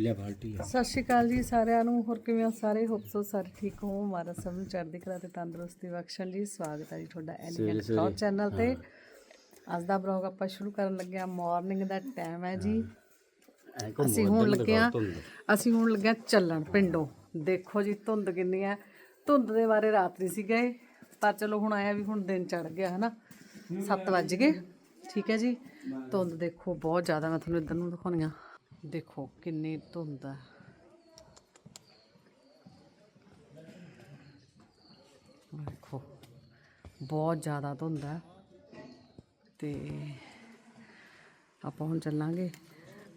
ਲੈ ਬਾਲਟੀ ਆ। ਸਤਿ ਸ਼੍ਰੀ ਅਕਾਲ ਜੀ ਸਾਰਿਆਂ ਨੂੰ ਹੋਰ ਕਿਵੇਂ ਹੋ ਸਾਰੇ? ਹੋਪ ਸੋ ਸਾਰੇ ਠੀਕ ਹੋ। ਮਾਰਾ ਸਭ ਨੂੰ ਚੜ੍ਹਦੀ ਕਲਾ ਤੇ ਤੰਦਰੁਸਤੀ ਬਖਸ਼ਣ ਜੀ ਸਵਾਗਤ ਹੈ ਜੀ ਤੁਹਾਡਾ ਐਲੀਗੈਂਟ ਕਲੌਥ ਚੈਨਲ ਤੇ। ਅੱਜ ਦਾ ਬਲੌਗ ਆਪਾਂ ਸ਼ੁਰੂ ਕਰਨ ਲੱਗੇ ਆ ਮਾਰਨਿੰਗ ਦਾ ਟਾਈਮ ਹੈ ਜੀ। ਐ ਅਸੀਂ ਹੁਣ ਲੱਗੇ ਆ ਅਸੀਂ ਹੁਣ ਲੱਗੇ ਆ ਚੱਲਣ ਪਿੰਡੋਂ। ਦੇਖੋ ਜੀ ਧੁੰਦ ਕਿੰਨੀ ਹੈ। ਧੁੰਦ ਦੇ ਬਾਰੇ ਰਾਤ ਨਹੀਂ ਸੀ ਗਏ ਪਰ ਚਲੋ ਹੁਣ ਆਇਆ ਵੀ ਹੁਣ ਦਿਨ ਚੜ ਗਿਆ ਹਨਾ। 7 ਵੱਜ ਗਏ। ਠੀਕ ਹੈ ਜੀ। ਧੁੰਦ ਦੇਖੋ ਬਹੁਤ ਜ਼ਿਆਦਾ ਮੈਂ ਤੁਹਾਨੂੰ ਇੱਧਰ ਨੂੰ ਦਿਖਾਉਣੀ ਆ। ਦੇਖੋ ਕਿੰਨੀ ਧੁੰਦ ਹੈ ਦੇਖੋ, ਬਹੁਤ ਜ਼ਿਆਦਾ ਧੁੰਦ ਹੈ ਤੇ ਆਪਾਂ ਹੁਣ ਚੱਲਾਂਗੇ।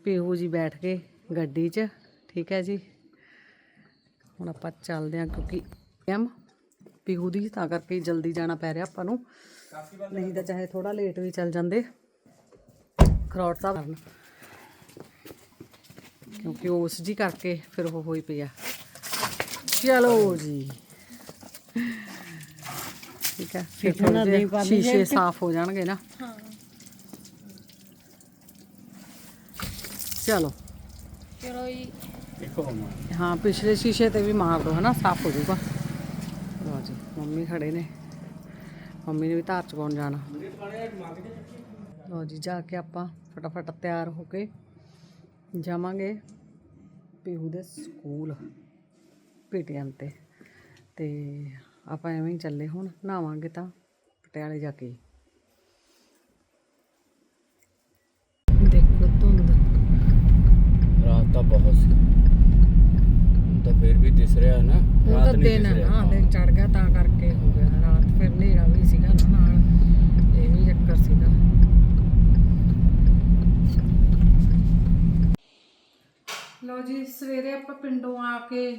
ਪੀਹੂ ਜੀ ਬੈਠ ਕੇ ਗੱਡੀ 'ਚ, ਠੀਕ ਹੈ ਜੀ? ਹੁਣ ਆਪਾਂ ਚੱਲਦੇ ਹਾਂ ਕਿਉਂਕਿ ਐਮ ਪੀਹੂ ਦੀ, ਤਾਂ ਕਰਕੇ ਜਲਦੀ ਜਾਣਾ ਪੈ ਰਿਹਾ ਆਪਾਂ ਨੂੰ। ਨਹੀਂ ਤਾਂ ਚਾਹੇ ਥੋੜਾ ਲੇਟ ਵੀ ਚੱਲ ਜਾਂਦੇ। ਖਰੋਟ ਸਾਹਿਬ ਕਿਉਂਕਿ ਉਸ ਜੀ ਕਰਕੇ ਫਿਰ ਉਹ ਹੋਈ ਪਈ ਆ। ਚਲੋ ਜੀ। ਠੀਕ ਹੈ ਫਿਰ ਥੋੜ੍ਹੇ ਜਿਹੇ ਸ਼ੀਸ਼ੇ ਸਾਫ਼ ਹੋ ਜਾਣਗੇ ਨਾ। ਚਲੋ। ਚਲੋ ਜੀ। ਹਾਂ ਪਿਛਲੇ ਸ਼ੀਸ਼ੇ ਤੇ ਵੀ ਮਾਰ ਦੋ ਹਨਾ ਸਾਫ਼ ਹੋ ਜਾਊਗਾ। ਲਓ ਜੀ ਮੰਮੀ ਖੜੇ ਨੇ। ਮੰਮੀ ਨੇ ਵੀ ਧਾਰ ਚ ਪਾਉਣ ਜਾਣਾ। ਲਓ ਜੀ ਜਾ ਕੇ ਆਪਾਂ ਫਟਾਫਟ ਤਿਆਰ ਹੋ ਕੇ ਜਾਵਾਂਗੇ ਪੀਹੂ ਦੇ ਸਕੂਲ ਪੀਟੀਐਮ ਤੇ। ਤੇ ਆਪਾਂ ਐਵੇਂ ਹੀ ਚੱਲੇ ਹੁਣ ਨਹਾਵਾਂਗੇ ਤਾਂ ਪਟਿਆਲੇ ਜਾ ਕੇ। ਦੇਖੋ ਧੁੰਦ। ਰਾਤ ਤਾਂ ਬਹੁਤ ਸੀ। ਹੁਣ ਤਾਂ ਫੇਰ ਵੀ ਦਿਸ ਰਿਹਾ ਨਾ ਤਾਂ ਰਾਤ ਨਹੀਂ ਦਿਨ ਦਿਸ ਹੈ ਰਿਹਾ। ਨਾ ਦਿਨ ਚੜ ਗਿਆ ਤਾਂ ਕਰਕੇ ਹੋ ਗਿਆ। ਰਾਤ ਫਿਰ ਹਨੇਰਾ ਵੀ ਸੀਗਾ ਨਾ ਨਾਲ ਇਹ ਵੀ ਚੱਕਰ ਸੀਗਾ। ਲਓ ਜੀ, ਸਵੇਰੇ ਆਪਾਂ ਪਿੰਡੋਂ ਆ ਕੇ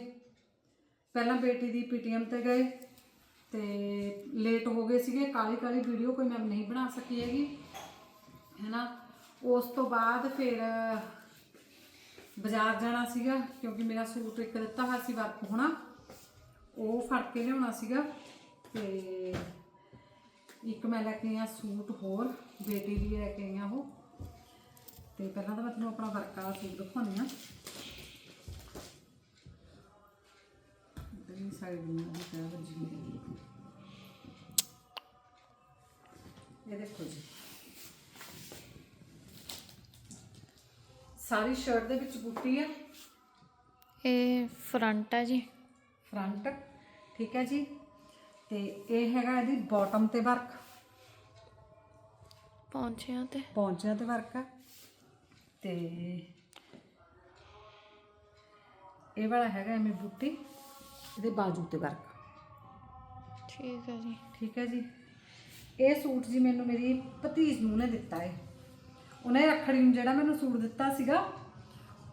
ਪਹਿਲਾਂ ਬੇਟੀ ਦੀ ਪੀਟੀਐਮ ਤੇ ਗਏ ਤੇ ਲੇਟ ਹੋ ਗਏ ਸੀਗੇ। ਕਾਲੀ ਕਾਲੀ ਵੀਡੀਓ ਕੋਈ ਮੈਂ ਨਹੀਂ ਬਣਾ ਸਕੀ ਹੈਗੀ, ਹੈਨਾ? ਉਸ ਤੋਂ ਬਾਅਦ ਫਿਰ ਬਾਜ਼ਾਰ ਜਾਣਾ ਸੀਗਾ, ਕਿਉਂਕਿ ਮੇਰਾ ਸੂਟ ਇੱਕ ਦਿੱਤਾ ਹੋਇਆ ਸੀ ਵਰਕ ਹੋਣਾ, ਉਹ ਫੜ ਕੇ ਲਿਆਉਣਾ ਸੀਗਾ ਤੇ ਇੱਕ ਮੈਂ ਲੈ ਕੇ ਆਈ ਆ ਸੂਟ ਹੋਰ, ਬੇਟੀ ਲਈ ਲੈ ਕੇ ਆਈ ਆ ਉਹ। ਤੇ ਪਹਿਲਾਂ ਤਾਂ ਮੈਂ ਤੁਹਾਨੂੰ ਆਪਣਾ ਵਰਕ ਵਾਲਾ ਸੂਟ ਦਿਖਾਉਂਦੀ ਆ ਸਾਈਡ ਨੂੰ ਵੀ ਪਿਆ ਵੱਜੀ ਮੇਰੀ। ਇਹ ਦੇਖੋ ਜੀ। ਸਾਰੀ ਸ਼ਰਟ ਦੇ ਵਿੱਚ ਬੂਟੀ ਹੈ ਇਹ ਫਰੰਟ ਹੈ ਜੀ। ਫਰੰਟ ਠੀਕ ਹੈ ਜੀ। ਤੇ ਇਹ ਹੈਗਾ ਇਹਦੀ ਬਾਟਮ ਤੇ ਵਰਕ ਪਹੁੰਚਿਆ ਤੇ। ਪੌਂਚਿਆਂ ਤੇ ਵਰਕ ਹੈ ਤੇ ਇਹ ਵਾਲਾ ਹੈਗਾ ਐਵੇਂ ਬੂਟੀ। ਇਹਦੇ ਬਾਜੂ ਤੇ ਵਰਕ ਠੀਕ ਹੈ ਜੀ। ਠੀਕ ਹੈ ਜੀ। ਇਹ ਸੂਟ ਜੀ ਮੈਨੂੰ ਮੇਰੀ ਭਤੀਜ ਨੂੰ ਨੇ ਦਿੱਤਾ ਹੈ ਉਹਨੇ ਰੱਖੜੀ ਨੂੰ ਜਿਹੜਾ ਮੈਨੂੰ ਸੂਟ ਦਿੱਤਾ ਸੀਗਾ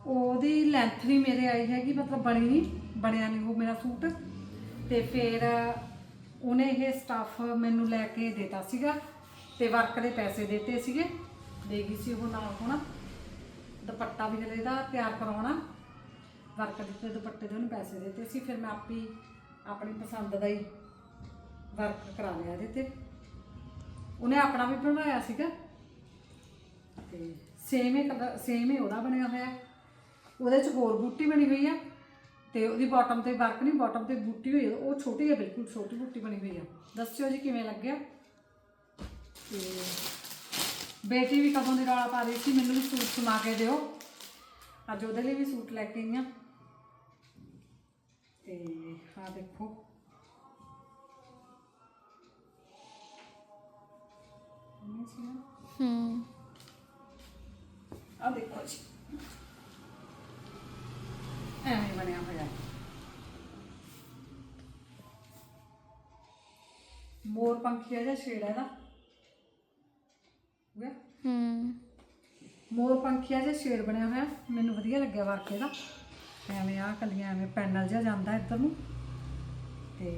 ਉਹਦੀ ਲੈਂਥ ਵੀ ਮੇਰੇ ਆਈ ਹੈਗੀ ਮਤਲਬ ਬਣੀ ਨਹੀਂ ਬਣਿਆ ਨਹੀਂ ਉਹ ਮੇਰਾ ਸੂਟ। ਤੇ ਫਿਰ ਉਹਨੇ ਇਹ ਸਟਾਫ ਮੈਨੂੰ ਲੈ ਕੇ ਦਿੱਤਾ ਸੀਗਾ ਤੇ ਵਰਕ ਦੇ ਪੈਸੇ ਦਿੱਤੇ ਸੀਗੇ। ਦੇ ਗਈ ਸੀ ਉਹ ਨਾਲ ਹੋਣਾ। ਦੁਪੱਟਾ ਵੀ ਹਲੇ ਤਿਆਰ ਕਰਵਾਉਣਾ ਵਰਕ ਦਿੱਤੇ, ਦੁਪੱਟੇ ਦੇ ਉਹਨੂੰ ਪੈਸੇ ਦਿੱਤੇ ਸੀ, ਫਿਰ ਮੈਂ ਆਪੀ ਆਪਣੀ ਪਸੰਦ ਦਾ ਹੀ ਵਰਕ ਕਰਾ ਲਿਆ ਇਹਦੇ ਤੇ। ਉਹਨੇ ਆਪਣਾ ਵੀ ਬਣਵਾਇਆ ਸੀਗਾ। ਤੇ ਸੇਮ ਹੀ ਕਲਰ ਸੇਮ ਹੀ ਉਹਦਾ ਬਣਿਆ ਹੋਇਆ। ਉਹਦੇ ਚ ਹੋਰ ਬੂਟੀ ਬਣੀ ਹੋਈ ਆ, ਤੇ ਉਹਦੀ ਬਾਟਮ ਤੇ ਵਰਕ ਨਹੀਂ ਬਾਟਮ ਤੇ ਬੂਟੀ ਹੋਈ ਆ, ਉਹ ਛੋਟੀ ਹੈ ਬਿਲਕੁਲ, ਛੋਟੀ ਬੂਟੀ ਬਣੀ ਹੋਈ ਆ। ਦੱਸਿਓ ਜੀ ਕਿਵੇਂ ਲੱਗਿਆ? ਤੇ ਬੇਟੀ ਵੀ ਕਦੋਂ ਦੀ ਰੌਲਾ ਪਾ ਰਹੀ ਸੀ, ਮੈਨੂੰ ਵੀ ਸੂਟ ਸਮਾ ਕੇ ਦਿਓ। ਅੱਜ ਉਹਦੇ ਲਈ ਵੀ ਸੂਟ ਲੈ ਕੇ ਆਈ ਆ। ਤੇ ਆ ਦੇਖੋ। ਹੂੰ। ਆ ਦੇਖੋ ਜੀ। ਐਵੇਂ ਬਣਿਆ ਹੋਇਆ। ਮੋਰ ਪੰਖੀਆ ਜਿਹਾ ਹੋ ਗਿਆ? ਹੂੰ। ਮੋਰ ਪੰਖੀਆ ਜਿਹਾ ਸ਼ੇਡ ਬਣਿਆ ਹੋਇਆ। ਮੈਨੂੰ ਵਧੀਆ ਲੱਗਿਆ ਵਰਕ ਇਹਦਾ ਐਵੇਂ ਆ ਕਲੀਆਂ ਐਵੇਂ ਪੈਨਲ ਜਿਹਾ ਜਾਂਦਾ ਇੱਧਰ ਨੂੰ। ਤੇ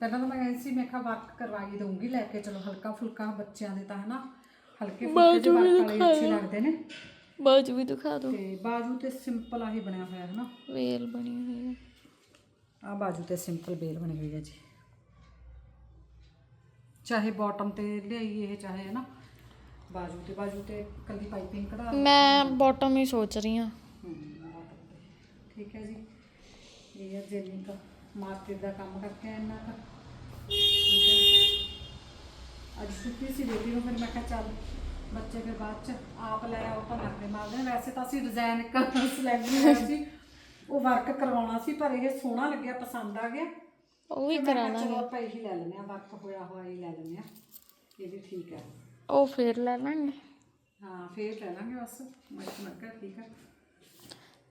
ਪਹਿਲਾਂ ਤਾਂ ਮੈਂ ਕਹਿੰਦੀ ਸੀ ਮੈਂ ਕਿਹਾ ਵਰਕ ਕਰਵਾਈ ਦਊਂਗੀ ਲੈ ਕੇ। ਚਲੋ ਹਲਕਾ ਫੁਲਕਾ ਬੱਚਿਆਂ ਦੇ ਤਾਂ ਹਨਾ। ਹਲਕੇ ਫੁਲਕੇ ਜਿਹੇ ਵਰਕ ਵਾਲੇ ਅੱਛੇ ਲੱਗਦੇ ਨੇ। ਬਾਜੂ ਵੀ ਦਿਖਾ ਦਿਓ। ਤੇ ਬਾਜੂ ਤੇ ਸਿੰਪਲ ਆਹੀ ਬਣਿਆ ਹੋਇਆ ਹੈ ਨਾ ਵੇਲ ਬਣੀ ਹੋਈ ਹੈ ਆ ਬਾਜੂ ਤੇ ਸਿੰਪਲ ਬੇਲ ਬਣੀ ਹੋਈ ਹੈ ਜੀ। ਚਾਹੇ ਬਾਟਮ ਤੇ ਲਿਆਈਏ ਇਹ ਚਾਹੇ ਹੈ ਨਾ ਬਾਜੂ ਤੇ ਬਾਜੂ ਤੇ ਕੱਲੀ ਪਾਈਪਿੰਗ ਕਢਾ ਮੈਂ ਬਾਟਮ ਹੀ ਸੋਚ ਰਹੀ ਹਾਂ। ਹਮ, bottom ਤੇ। ਠੀਕ ਹੈ ਜੀ। ਇਹ ਹੈ ਜੇਨੀ ਦਾ ਮਾਰਕੀਟ ਦਾ ਕੰਮ ਕਰਕੇ ਆਏ ਇੰਨਾ ਕੁ ਠੀਕ ਹੈ। ਅੱਜ ਛੁੱਟੀ ਸੀ ਬੇਟੀ ਨੂੰ ਫਿਰ ਮੈਂ ਕਿਹਾ ਚੱਲ ਬੱਚੇ ਫਿਰ ਬਾਅਦ ਚ ਆਪ ਲੈ ਆਓ ਤਾਂ ਨਖਰੇ ਮਾਰਦੇ ਵੈਸੇ ਤਾਂ ਅਸੀਂ ਡਿਜ਼ਾਈਨ ਇੱਕ ਸਿਲੈਕਟ ਹੋਇਆ ਸੀ ਉਹ ਵਰਕ ਕਰਵਾਉਣਾ ਸੀ ਪਰ ਇਹ ਸੋਹਣਾ ਲੱਗਿਆ ਪਸੰਦ ਆ ਗਿਆ। ਉਹ ਵੀ ਫਿਰ ਮੈਂ ਕਰਾ ਕਿਹਾ ਚਲੋ ਆਪਾਂ ਇਹੀ ਲੈ ਲੈਂਦੇ ਆ ਵਰਕ ਹੋਇਆ ਹੋਇਆ ਹੀ ਲੈ ਲੈਂਦੇ ਆ ਇਹ ਵੀ ਠੀਕ ਹੈ। ਉਹ ਫੇਰ ਲੈ ਲਾਂਗੇ। ਹਾਂ ਫੇਰ ਲੈ ਲਾਂਗੇ ਬਸ। ਮੈਂ ਮੈਂ ਕਿਹਾ ਠੀਕ ਹੈ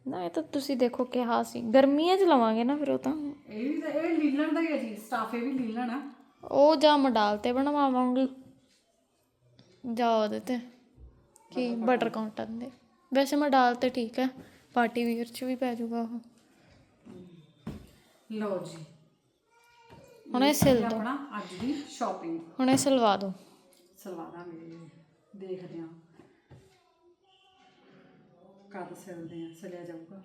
ਨਾ ਇਹ ਤਾਂ ਤੁਸੀਂ ਦੇਖੋ ਕਿਹਾ ਸੀ। ਗਰਮੀਆਂ 'ਚ ਲਵਾਂਗੇ ਨਾ ਫਿਰ ਉਹ ਤਾਂ। ਇਹ ਵੀ ਤਾਂ ਇਹ ਲੀਲਣ ਦਾ ਹੀ ਹੈ ਜੀ। ਸਟਾਫ ਇਹ ਵੀ ਲੀਲਣ ਆ। ਉਹ ਜਾਂ ਮਡਾਲ ਤੇ ਬਣਵਾਵਾਂਗੀ। ਜਾਂ ਉਹਦੇ ਤੇ। ਕੀ ਬਟਰ ਕਾਉਂਟਨ ਦੇ। ਵੈਸੇ ਮਡਾਲ ਤੇ ਠੀਕ ਹੈ ਪਾਰਟੀ ਵੀਅਰ 'ਚ ਵੀ ਪੈ ਜਾਊਗਾ ਉਹ। ਲਓ ਜੀ। ਹੁਣ ਇਹ ਸਿਲ ਇਹ ਦੋ। ਆਪਣਾ ਅੱਜ ਦੀ ਸ਼ਾਪਿੰਗ ਹੁਣ ਇਹ ਸਿਲਵਾ ਦੋ। ਸਲਵਾਰਾਂ ਸਲਵਾਰਾਂਗੇ ਦੇਖਦੇ ਹਾਂ। ਕਦ ਸਿਲਦੇ ਆ, ਸਿਲਿਆ ਜਾਊਗਾ।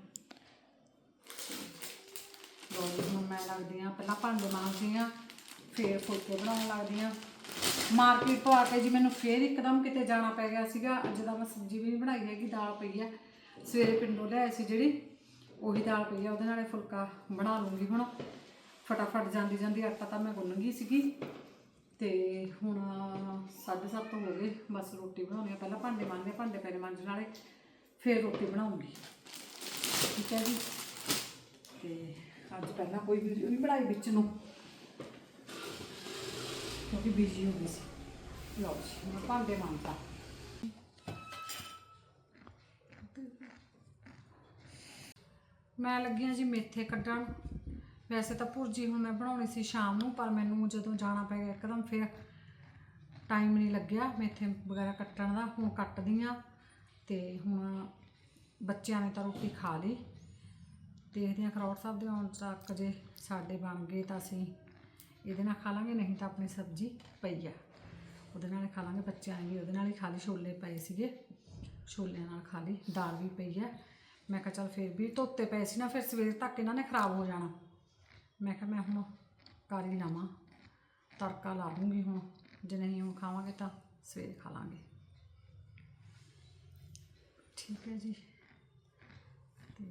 ਲਓ ਹੁਣ ਮੈਂ ਲੱਗਦੀ ਆ ਪਹਿਲਾਂ ਭਾਂਡੇ ਮਾਂਜਦੀ ਆ ਫੇਰ ਫੁਲਕੇ ਬਣਾਉਣ ਲੱਗਦੀ ਆ ਮਾਰਕੀਟ ਤੋਂ ਆ ਕੇ ਜੀ ਮੈਨੂੰ ਫੇਰ ਇੱਕਦਮ ਕਿਤੇ ਜਾਣਾ ਪੈ ਗਿਆ ਸੀਗਾ। ਅੱਜ ਦਾ ਮੈਂ ਸਬਜ਼ੀ ਵੀ ਨਹੀਂ ਬਣਾਈ ਹੈਗੀ, ਦਾਲ ਪਈ ਆ। ਸਵੇਰੇ ਪਿੰਡੋਂ ਲਿਆਏ ਸੀ ਜਿਹੜੀ, ਉਹੀ ਦਾਲ ਪਈ ਆ। ਉਹਦੇ ਨਾਲੇ ਫੁਲਕਾ ਬਣਾ ਲੂੰਗੀ ਹੁਣ। ਫਟਾਫਟ ਜਾਂਦੀ ਜਾਂਦੀ ਆਟਾ ਤਾਂ ਮੈਂ ਗੁੰਨ ਗਈ ਸੀਗੀ। ਤੇ ਹੁਣ 7:30 ਹੋ ਗਏ, ਬਸ ਰੋਟੀ ਬਣਾਉਣੀ ਆ। ਪਹਿਲਾਂ ਭਾਂਡੇ ਮਾਂਜਦੇ ਭਾਂਡੇ ਪਹਿਲੇ ਮਾਂਜਣ ਵਾਲੇ, ਫਿਰ ਰੋਟੀ ਬਣਾਉਂਗੀ। ਠੀਕ ਹੈ ਜੀ? ਤੇ ਅੱਜ ਪਹਿਲਾਂ ਕੋਈ ਵੀਡੀਓ ਨਹੀਂ ਬਣਾਈ ਵਿੱਚ ਨੂੰ। ਕਿਉਂਕਿ ਬਿਜ਼ੀ ਹੋ ਗਈ ਸੀ। ਲਓ ਜੀ ਮੈਂ ਭਾਂਡੇ ਮਾਂਜਦਾ। ਮੈਂ ਲੱਗੀ ਜੀ ਮੇਥੇ ਕੱਢਣ। ਵੈਸੇ ਤਾਂ ਭੁਰਜੀ ਹੁਣ ਮੈਂ ਬਣਾਉਣੀ ਸੀ ਸ਼ਾਮ ਨੂੰ, ਪਰ ਮੈਨੂੰ ਜਦੋਂ ਜਾਣਾ ਪੈ ਗਿਆ ਇੱਕਦਮ, ਫਿਰ ਟਾਈਮ ਨਹੀਂ ਲੱਗਿਆ ਮੇਥੇ ਵਗੈਰਾ ਕੱਟਣ ਦਾ, ਹੁਣ ਕੱਟਦੀ ਆ ਤੇ ਹੁਣ ਬੱਚਿਆਂ ਨੇ ਤਾਂ ਰੋਟੀ ਖਾ ਲਈ। ਦੇਖਦੇ ਹਾਂ ਖਰੌੜ ਸਾਹਿਬ ਦੇ ਆਉਣ ਤੱਕ ਜੇ ਸਾਡੇ ਬਣ ਗਏ ਤਾਂ ਅਸੀਂ ਇਹਦੇ ਨਾਲ ਖਾ ਲਾਂਗੇ, ਨਹੀਂ ਤਾਂ ਆਪਣੀ ਸਬਜ਼ੀ ਪਈ ਆ। ਉਹਦੇ ਨਾਲ ਖਾ ਲਾਂਗੇ, ਬੱਚਿਆਂ ਨੇ ਵੀ ਉਹਦੇ ਨਾਲ ਹੀ ਖਾ ਲਈ, ਛੋਲੇ ਪਏ ਸੀਗੇ, ਛੋਲਿਆਂ ਨਾਲ ਖਾ ਲਈ, ਦਾਲ ਵੀ ਪਈ ਆ। ਮੈਂ ਕਿਹਾ ਚੱਲ ਫਿਰ ਵੀ ਧੋਤੇ ਪਏ ਸੀ ਨਾ, ਫਿਰ ਸਵੇਰ ਤੱਕ ਇਹਨਾਂ ਨੇ ਖਰਾਬ ਹੋ ਜਾਣਾ। ਮੈਂ ਕਿਹਾ ਮੈਂ ਹੁਣ ਕਰ ਹੀ ਲਵਾਂ ਤੜਕਾ ਲਾ ਦੂੰਗੀ ਹੁਣ ਜੇ ਨਹੀਂ ਹੁਣ ਖਾਵਾਂਗੇ ਤਾਂ ਸਵੇਰੇ ਖਾ ਲਾਂਗੇ। ਠੀਕ ਹੈ ਜੀ। ਤੇ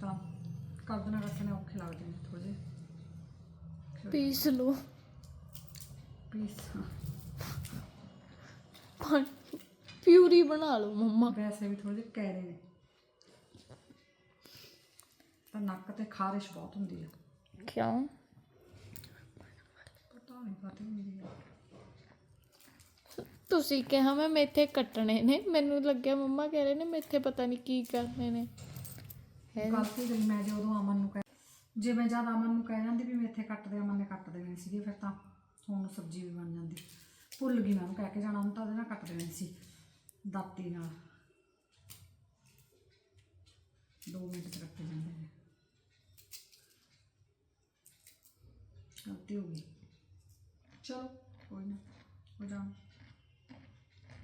ਤਾਂ ਕਰ ਦੇਣਾ ਰੱਖਣੇ ਔਖੇ ਲੱਗਦੇ ਨੇ ਥੋੜੇ ਜਿਹੇ। ਪੀਸ ਲਓ। ਪੀਸ ਪਿਊਰੀ ਬਣਾ ਲਓ ਮੰਮਾ। ਵੈਸੇ ਵੀ ਥੋੜੇ ਜਿਹੇ ਕੈਰੇ ਨੇ। ਤਾਂ ਨੱਕ ਤੇ ਖਾਰਿਸ਼ ਬਹੁਤ ਹੁੰਦੀ ਆ। ਕਿਉਂ? ਪਤਾ ਨਹੀਂ ਪਤਾ ਮੇਰੀ ਤੁਸੀਂ ਕਿਹਾ ਮੈਂ ਮੇਥੇ ਕੱਟਣੇ ਨੇ। ਮੈਨੂੰ ਲੱਗਿਆ ਮੰਮਾ ਕਹਿ ਰਹੇ ਨੇ ਮੇਥੇ ਪਤਾ ਨਹੀਂ ਕੀ ਕਰਨੇ ਨੇ। ਹੈ ਗਲਤੀ ਗਈ ਮੈਂ ਜੇ ਉਦੋਂ ਅਮਨ ਨੂੰ ਕਹਿ ਜੇ ਮੈਂ ਜਦ ਅਮਨ ਨੂੰ ਕਹਿ ਜਾਂਦੀ ਵੀ ਮੈਂ ਇੱਥੇ ਕੱਟ ਦੇ ਅਮਨ ਨੇ ਕੱਟ ਦੇਣੇ ਸੀਗੇ ਫਿਰ ਤਾਂ ਹੁਣ ਸਬਜ਼ੀ ਵੀ ਬਣ ਜਾਂਦੀ। ਭੁੱਲ ਗਈ ਮੈਂ ਉਹਨੂੰ ਕਹਿ ਕੇ ਜਾਣਾ ਉਹਨੂੰ ਤਾਂ ਉਹਦੇ ਨਾਲ ਕੱਟ ਦੇਣੇ ਸੀ। ਦਾਤੀ ਨਾਲ। 2 ਮਿੰਟ ਚ ਕੱਟੇ ਜਾਂਦੇ ਨੇ। ਗਲਤੀ ਹੋ ਗਈ ਚਲੋ ਕੋਈ ਨਾ ਹੋ ਜਾਣ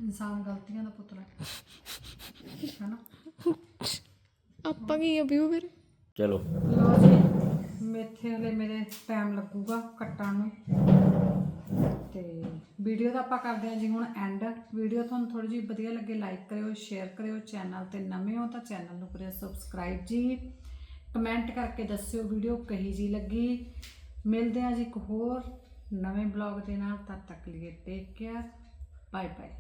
ਇਨਸਾਨ ਗਲਤੀਆਂ ਦਾ ਪੁੱਤਰ ਹੈ ਹੈ ਨਾ ਆਪਾਂ ਕੀ ਆ ਵਿਊ ਫਿਰ ਚਲੋ ਲਓ ਜੀ ਮੇਥੇ ਵਾਲੇ ਮੇਰੇ ਟਾਈਮ ਲੱਗੂਗਾ ਕੱਟਣ ਨੂੰ ਤੇ ਵੀਡੀਓ ਦਾ ਆਪਾਂ ਕਰਦੇ ਹਾਂ ਜੀ ਹੁਣ ਐਂਡ ਵੀਡੀਓ ਤੁਹਾਨੂੰ ਥੋੜੀ ਜਿਹੀ ਵਧੀਆ ਲੱਗੇ ਲਾਈਕ ਕਰਿਓ ਸ਼ੇਅਰ ਕਰਿਓ ਚੈਨਲ ਤੇ ਨਵੇਂ ਹੋ ਤਾਂ ਚੈਨਲ ਨੂੰ ਕਰਿਓ ਸਬਸਕ੍ਰਾਈਬ ਜੀ। ਕਮੈਂਟ ਕਰਕੇ ਦੱਸਿਓ ਵੀਡੀਓ ਕਹੀ ਜੀ ਲੱਗੀ। ਮਿਲਦੇ ਹਾਂ ਜੀ ਇੱਕ ਹੋਰ ਨਵੇਂ ਬਲੌਗ ਦੇ ਨਾਲ, ਤਦ ਤੱਕ ਲਈ ਟੇਕ ਕੇਅਰ ਬਾਏ ਬਾਏ